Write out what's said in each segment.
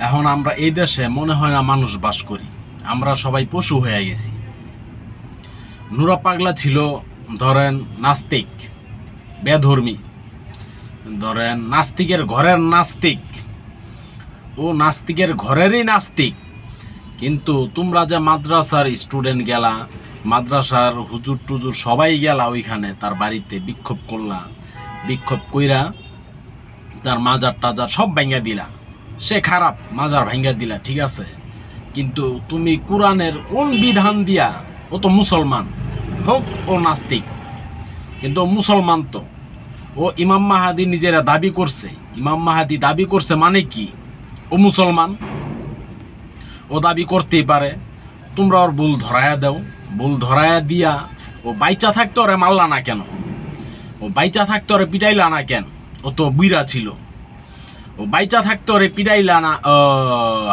এখন আমরা এই দেশে মনে হয় না মানুষ বাস করি। আমরা সবাই পশু হয়ে গেছি। নুরা পাগলা ছিল, ধরেন, নাস্তিক, বেধর্মী। ধরেন, নাস্তিকের ঘরের নাস্তিক। ও নাস্তিকের ঘরেরই নাস্তিক। কিন্তু তোমরা যে মাদ্রাসার স্টুডেন্ট গেলা, মাদ্রাসার হুজুর টুজুর সবাই গেলা ওইখানে, তার বাড়িতে বিক্ষোভ করলা, বিক্ষোভ কইরা তার মাজার টাজার সব ভাঙ্গা দিলা। সে খারাপ, মাজার ভাঙ্গা দিলা, ঠিক আছে? কিন্তু তুমি কোরআনের কোন বিধান দিয়া, ও তো মুসলমান, হোক ও নাস্তিক, কিন্তু মুসলমান তো। ও ইমাম মাহাদি নিজেরা দাবি করছে। ইমাম মাহাদি দাবি করছে মানে কি? ও মুসলমান, ও দাবি করতেই পারে। তোমরা ওর ভুল ধরায়া দাও। ভুল ধরায়া দিয়া ও বাইচা থাকতে ওরে মারলা না কেন? ও বাইচা থাকতে ওরে পিটাইলা না কেন? ও তো বুইরা ছিল। বাইচা থাকতে ওরে পিটাইলা না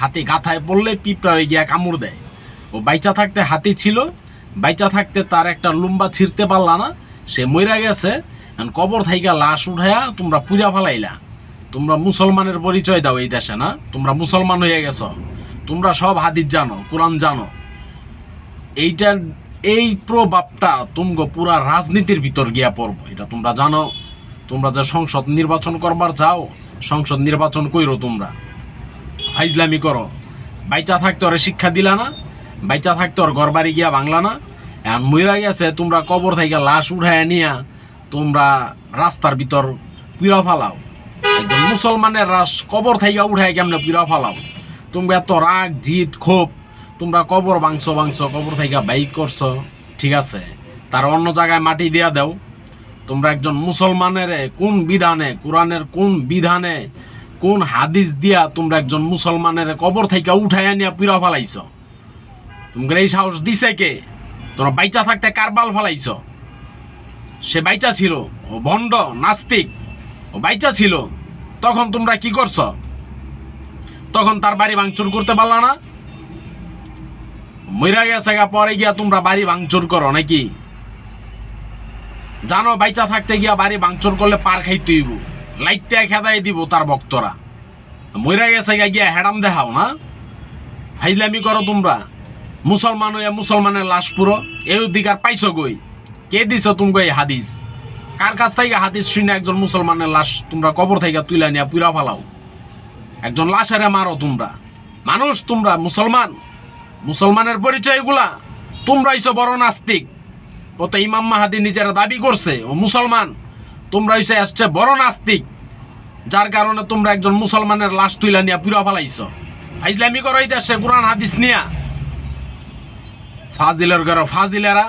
হাতে গাথায় পড়লে পিঁপড়া হয়ে গিয়া কামড় দেয়। ও বাইচা থাকতে হাতি ছিল, বাইচা থাকতে তার একটা লুম্বা ছিঁড়তে পারলা না, সে মইরা গেছে কবর থাইকা লাশ উঠায়া তোমরা পুজা ফালাইলা। তোমরা মুসলমানের পরিচয় দাও এই দেশে, না? তোমরা মুসলমান হয়ে গেছো। তোমরা সব হাদিস জানো, কোরআন জানো। এইটা এই প্রভাবটা তুমগো পুরা রাজনীতির ভিতর গিয়া পড়ব, এটা তোমরা জানো। তোমরা যে সংসদ নির্বাচন করবার যাও সংসদ নির্বাচন কইরো তোমরা। ফাইজলামি করো। বাইচা থাকতে ওরে শিক্ষা দিলা না, বাইচা থাকতে ওর ঘর বাড়ি গিয়া বাংলা না। এখন মইরা গেছে, তোমরা কবর থেকে লাশ উঠায় নিয়া তোমরা রাস্তার ভিতর পিড়া ফালাও। একজন মুসলমানের রাস কবর থেকে উঠায় কেমনে পিড়া ফালাও? তোমরা এত রাগ জিত ক্ষোভ, তোমরা কবর বাংশ বাংশ কবর থেকে বাইক করছ, ঠিক আছে? তার অন্য জায়গায় মাটি দিয়া দাও। তোমরা একজন মুসলমানের কোন বিধানে, কোরআনের কোন বিধানে, কোন হাদিস দিয়া তোমরা একজন মুসলমানের কবর থেকে উঠাইয়া নিয়ে পিড়া ফালাইছ? তোমাকে এই সাহস দিছে কে? তোমরা বাইচা থাকতে কারবাল ফালাইছ? সে বাইচা ছিল, ও ভণ্ড, নাস্তিক, ও বাইচা ছিল। তখন তোমরা কি করছ? তখন তার বাড়ি ভাঙচুর করতে পারলা না? মইরা গেছে গা, পরে গিয়া তোমরা বাড়ি ভাঙচুর করো নাকি? জানো, বাইচা থাকতে গিয়া বাড়ি ভাঙচুর করলে পার খাইতে হইব। লাইতে খেদাই দিব তার ভক্তরা। মইরা গেছে গিয়া হেডাম দেখাও না। হাইলামি করো তোমরা। মুসলমান হইয়া মুসলমানের লাশ পুরো। এই অধিকার পাইছো গই কে দিছ তুমি এই হাদিস? কার কাছ থেকে হাদিস শুনে একজন মুসলমানের লাশ তোমরা কবর থেকে তুলে নিয়ে পুরা ফালাও? একজন লাশেরে মারো তোমরা। মানুষ তোমরা, মুসলমান। মুসলমানের পরিচয় এগুলা তোমরা বড় নাস্তিক। ও তো ইমাম মাহাদি নিজেরা দাবি করছে, ও মুসলমান। তোমরা হইছে আসছে বড় নাস্তিক। যার কারণে তোমরা একজন মুসলমানের লাশ তুইলা নিয়ে পুরা ফেলাইছ। ফাইজলামি করো এই দেশে, কোরআন, হাদিস নিয়া। ফাজিলের ঘর ফাজিলেরা